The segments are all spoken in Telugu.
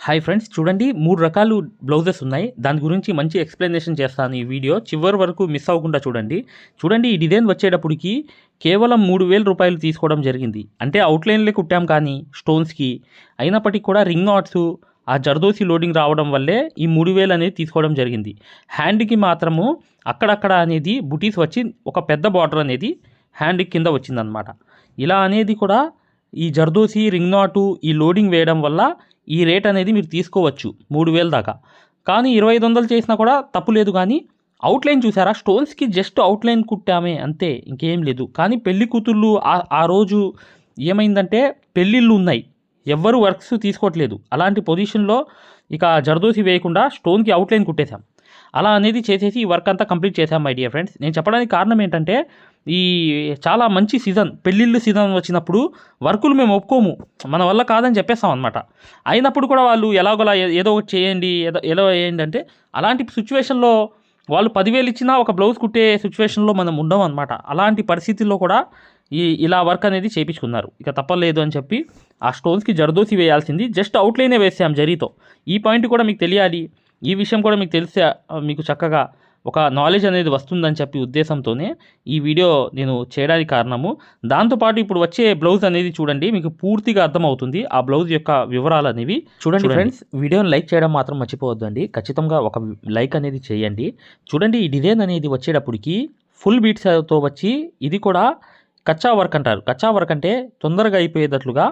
హాయ్ ఫ్రెండ్స్ చూడండి మూడు రకాలు బ్లౌజెస్ ఉన్నాయి. దాని గురించి మంచి ఎక్స్ప్లెనేషన్ చేస్తాను ఈ వీడియో. చివరి వరకు మిస్ అవ్వకుండా చూడండి. చూడండి ఈ డిజైన్ వచ్చేటప్పటికి? కేవలం మూడు వేల రూపాయలు తీసుకోవడం జరిగింది. అంటే అవుట్లైన్లే కుట్టాం కానీ స్టోన్స్కి అయినప్పటికీ కూడా రింగ్ నాట్స్ ఆ జర్దోసి లోడింగ్ రావడం వల్లే ఈ మూడు వేలు అనేది తీసుకోవడం జరిగింది. హ్యాండ్కి మాత్రము అక్కడక్కడ అనేది బుటీస్ వచ్చి ఒక పెద్ద బార్డర్ అనేది హ్యాండ్ కింద వచ్చిందనమాట ఇలా అనేది కూడా ఈ జర్దోసి రింగ్ నాటు ఈ లోడింగ్ వేయడం వల్ల ఈ రేట్ అనేది మీరు తీసుకోవచ్చు మూడు వేల దాకా. కానీ ఇరవై ఐదు వందలు చేసినా కూడా తప్పు లేదు కానీ అవుట్లైన్ చూసారా? స్టోన్స్కి జస్ట్ అవుట్లైన్ కుట్టామే అంతే ఇంకేం లేదు. కానీ పెళ్ళి కూతుళ్ళు ఆ- రోజు ఏమైందంటే పెళ్ళిళ్ళు ఉన్నాయి. ఎవ్వరు వర్క్స్ తీసుకోవట్లేదు. అలాంటి పొజిషన్లో ఇక జరదోసి వేయకుండా స్టోన్కి అవుట్లైన్ కుట్టేశాం. అలా అనేది చేసేసి ఈ వర్క్ అంతా కంప్లీట్ చేశాం మై డియర్ ఫ్రెండ్స్ నేను చెప్పడానికి కారణం ఏంటంటే ఈ చాలా మంచి సీజన్ పెళ్ళిళ్ళు సీజన్ వచ్చినప్పుడు వర్కులు మేము ఒప్పుకోము. మన వల్ల కాదని చెప్పేస్తాం అనమాట అయినప్పుడు కూడా వాళ్ళు ఎలాగోలా ఏ- ఏదో ఒకటి చేయండి ఏదో ఏదో చేయండి అంటే అలాంటి సిచ్యువేషన్లో వాళ్ళు పదివేలు ఇచ్చినా ఒక బ్లౌజ్ కుట్టే సిచ్యువేషన్లో మనం ఉండం అనమాట అలాంటి పరిస్థితుల్లో కూడా ఈ ఇలా వర్క్ అనేది చేయించుకున్నారు ఇక తప్పలేదు అని చెప్పి ఆ స్టోన్స్కి జరదోసి వేయాల్సింది. జస్ట్ అవుట్లైనే వేసాం జరీతో. ఈ పాయింట్ కూడా మీకు తెలియాలి. ఈ విషయం కూడా మీకు తెలిసే మీకు చక్కగా ఒక నాలెడ్జ్ అనేది వస్తుందని చెప్పి ఉద్దేశంతోనే ఈ వీడియో నేను చేయడానికి కారణము. దాంతోపాటు ఇప్పుడు వచ్చే బ్లౌజ్ అనేది చూడండి మీకు పూర్తిగా అర్థమవుతుంది ఆ బ్లౌజ్ యొక్క వివరాలు అనేవి. చూడండి ఫ్రెండ్స్ వీడియోని లైక్ చేయడం మాత్రం మర్చిపోవద్దండి. ఖచ్చితంగా ఒక లైక్ అనేది చేయండి. చూడండి ఈ డిజైన్ అనేది వచ్చేటప్పటికి ఫుల్ బీట్స్తో వచ్చి ఇది కూడా కచ్చా వర్క్ అంటారు. కచ్చా వర్క్ అంటే తొందరగా అయిపోయేటట్లుగా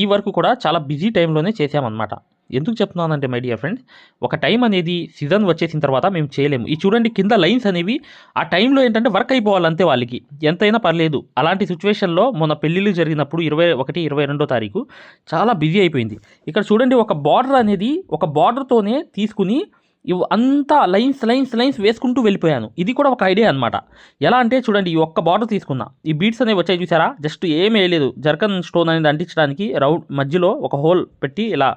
ఈ వర్క్ కూడా చాలా బిజీ టైంలోనే చేసామన్నమాట ఎందుకు చెప్తున్నానంటే మై డియర్ ఫ్రెండ్ ఒక టైం అనేది సీజన్ వచ్చేసిన తర్వాత మేము చేయలేము. ఈ చూడండి కింద లైన్స్ అనేవి ఆ టైంలో ఏంటంటే వర్క్ అయిపోవాలి అంతే వాళ్ళకి. ఎంతైనా పర్లేదు. అలాంటి సిచ్యువేషన్లో మొన్న పెళ్ళిళ్ళు జరిగినప్పుడు ఇరవై ఒకటి ఇరవై రెండో తారీఖు చాలా బిజీ అయిపోయింది. ఇక్కడ చూడండి ఒక బార్డర్ అనేది ఒక బార్డర్తోనే తీసుకుని ఇవి అంతా లైన్స్ లైన్స్ లైన్స్ వేసుకుంటూ వెళ్ళిపోయాను. ఇది కూడా ఒక ఐడియా అనమాట ఎలా అంటే చూడండి ఈ ఒక్క బార్డర్ తీసుకున్నా. ఈ బీట్స్ అనేవి వచ్చాయి చూసారా? జస్ట్ ఏమీ వేయలేదు. జర్కన్ స్టోన్ అనేది అంటించడానికి రౌండ్ మధ్యలో ఒక హోల్ పెట్టి ఇలా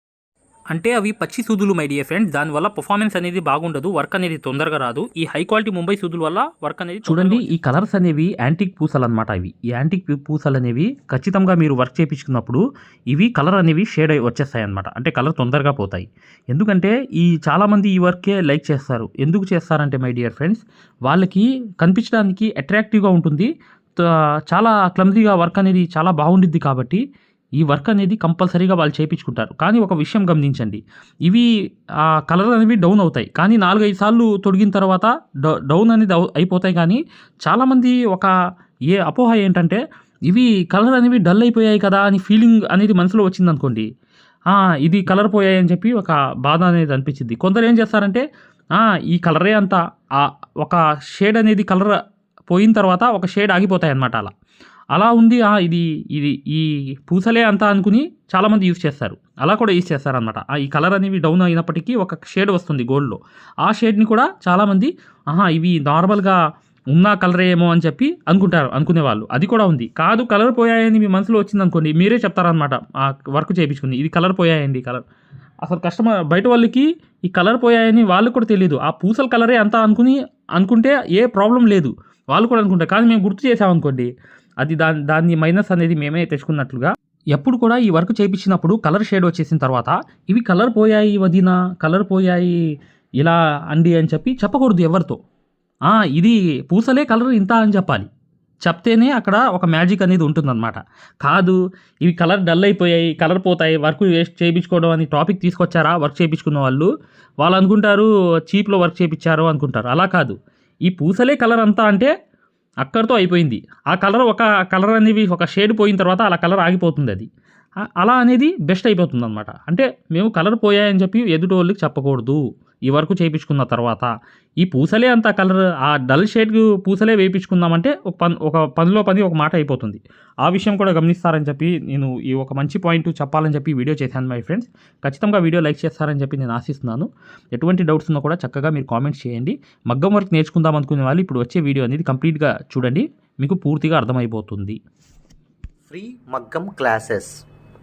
అంటే అవి పచ్చి సూదులు మై డియర్ ఫ్రెండ్స్ దానివల్ల పర్ఫార్మెన్స్ అనేది బాగుండదు వర్క్ అనేది తొందరగా రాదు. ఈ హై క్వాలిటీ ముంబై సూదుల వల్ల వర్క్ అనేది చూడండి ఈ కలర్స్ అనేవి యాంటిక్ పూసలు అనమాట ఇవి. ఈ యాంటిక్ పూసలు అనేవి ఖచ్చితంగా మీరు వర్క్ చేయించుకున్నప్పుడు ఇవి కలర్ అనేవి షేడ్ అయి వచ్చేస్తాయి అనమాట అంటే కలర్ తొందరగా పోతాయి. ఎందుకంటే ఈ చాలామంది ఈ వర్కే లైక్ చేస్తారు. ఎందుకు చేస్తారంటే మై డియర్ ఫ్రెండ్స్ వాళ్ళకి కనిపించడానికి అట్రాక్టివ్గా ఉంటుంది. చాలా క్లమ్జీగా వర్క్ అనేది చాలా బాగుండిద్ది కాబట్టి ఈ వర్క్ అనేది కంపల్సరీగా వాళ్ళు చేయించుకుంటారు. కానీ ఒక విషయం గమనించండి. ఇవి ఆ కలర్ అనేవి డౌన్ అవుతాయి. కానీ నాలుగైదు సార్లు తొడిగిన తర్వాత డౌ- డౌన్ అనేది అయిపోతాయి. కానీ చాలామంది ఒక ఏ అపోహ ఏంటంటే ఇవి కలర్ అనేవి డల్ అయిపోయాయి కదా అని ఫీలింగ్ అనేది మనసులో వచ్చిందనుకోండి. అనుకోండి ఇది కలర్ పోయాయి అని చెప్పి ఒక బాధ అనేది అనిపించింది. కొందరు ఏం చేస్తారంటే ఈ కలరే అంత ఒక షేడ్ అనేది కలర్ పోయిన తర్వాత ఒక షేడ్ ఆగిపోతాయి అన్నమాట అలా. అలా ఉంది ఇది ఇది ఈ పూసలే అంతా అనుకుని చాలామంది యూజ్ చేస్తారు. అలా కూడా యూజ్ చేస్తారనమాట ఈ కలర్ అనేవి డౌన్ అయినప్పటికీ ఒక షేడ్ వస్తుంది గోల్డ్లో. ఆ షేడ్ని కూడా చాలామంది ఆహా ఇవి నార్మల్గా ఉన్న కలర్ ఏమో అని చెప్పి అనుకుంటారు అనుకునే వాళ్ళు అది కూడా ఉంది. కాదు కలర్ పోయాయని మీ మనసులో వచ్చింది అనుకోండి మీరే చెప్తారనమాట ఆ వర్క్ చేయించుకుని ఇది కలర్ పోయాయండి కలర్. అసలు కస్టమర్ బయట వాళ్ళకి ఈ కలర్ పోయాయని వాళ్ళకి కూడా తెలియదు ఆ పూసల కలరే అంతా అనుకుని అనుకుంటే ఏ ప్రాబ్లం లేదు. వాళ్ళు కూడా అనుకుంటారు. కానీ మేము గుర్తు చేసామనుకోండి అది దాని దాన్ని మైనస్ అనేది మేమే తెచ్చుకున్నట్లుగా. ఎప్పుడు కూడా ఈ వర్క్ చేయించినప్పుడు కలర్ షేడ్ వచ్చేసిన తర్వాత ఇవి కలర్ పోయాయి వదిన కలర్ పోయాయి ఇలా అండి అని చెప్పి చెప్పకూడదు ఎవరితో. ఇది పూసలే కలర్ ఇంత అని చెప్పాలి. చెప్తేనే అక్కడ ఒక మ్యాజిక్ అనేది ఉంటుందన్నమాట. కాదు ఇవి కలర్ డల్ అయిపోయాయి కలర్ పోతాయి వర్క్ వేస్ట్ చేయించుకోవడం అని టాపిక్ తీసుకొచ్చారా వర్క్ చేయించుకున్న వాళ్ళు? వాళ్ళు అనుకుంటారు చీప్లో వర్క్ చేయించారు అనుకుంటారు. అలా కాదు. ఈ పూసలే కలర్ అంతా అంటే అక్కడితో అయిపోయింది. ఆ కలర్ ఒక కలర్ అనేవి ఒక షేడ్ పోయిన తర్వాత అలా కలర్ ఆగిపోతుంది అది. అలా అనేది బెస్ట్ అయిపోతుంది అనమాట అంటే మేము కలర్ పోయాయని చెప్పి ఎదుటి వాళ్ళకి చెప్పకూడదు. ఈ వరకు చేయించుకున్న తర్వాత. ఈ పూసలే అంత కలర్ ఆ డల్ షేడ్ పూసలే వేయించుకుందామంటే ఒక పని ఒక పనిలో పని ఒక మాట అయిపోతుంది. ఆ విషయం కూడా గమనిస్తారని చెప్పి నేను ఈ ఒక మంచి పాయింట్ చెప్పాలని చెప్పి వీడియో చేశాను మై ఫ్రెండ్స్. ఖచ్చితంగా వీడియో లైక్ చేస్తారని చెప్పి నేను ఆశిస్తున్నాను. ఎటువంటి డౌట్స్ ఉన్నా కూడా చక్కగా మీరు కామెంట్స్ చేయండి. మగ్గం వర్క్ నేర్చుకుందాం అనుకునే వాళ్ళు ఇప్పుడు వచ్చే వీడియో అనేది కంప్లీట్గా చూడండి. మీకు పూర్తిగా అర్థమైపోతుంది. ఫ్రీ మగ్గం క్లాసెస్.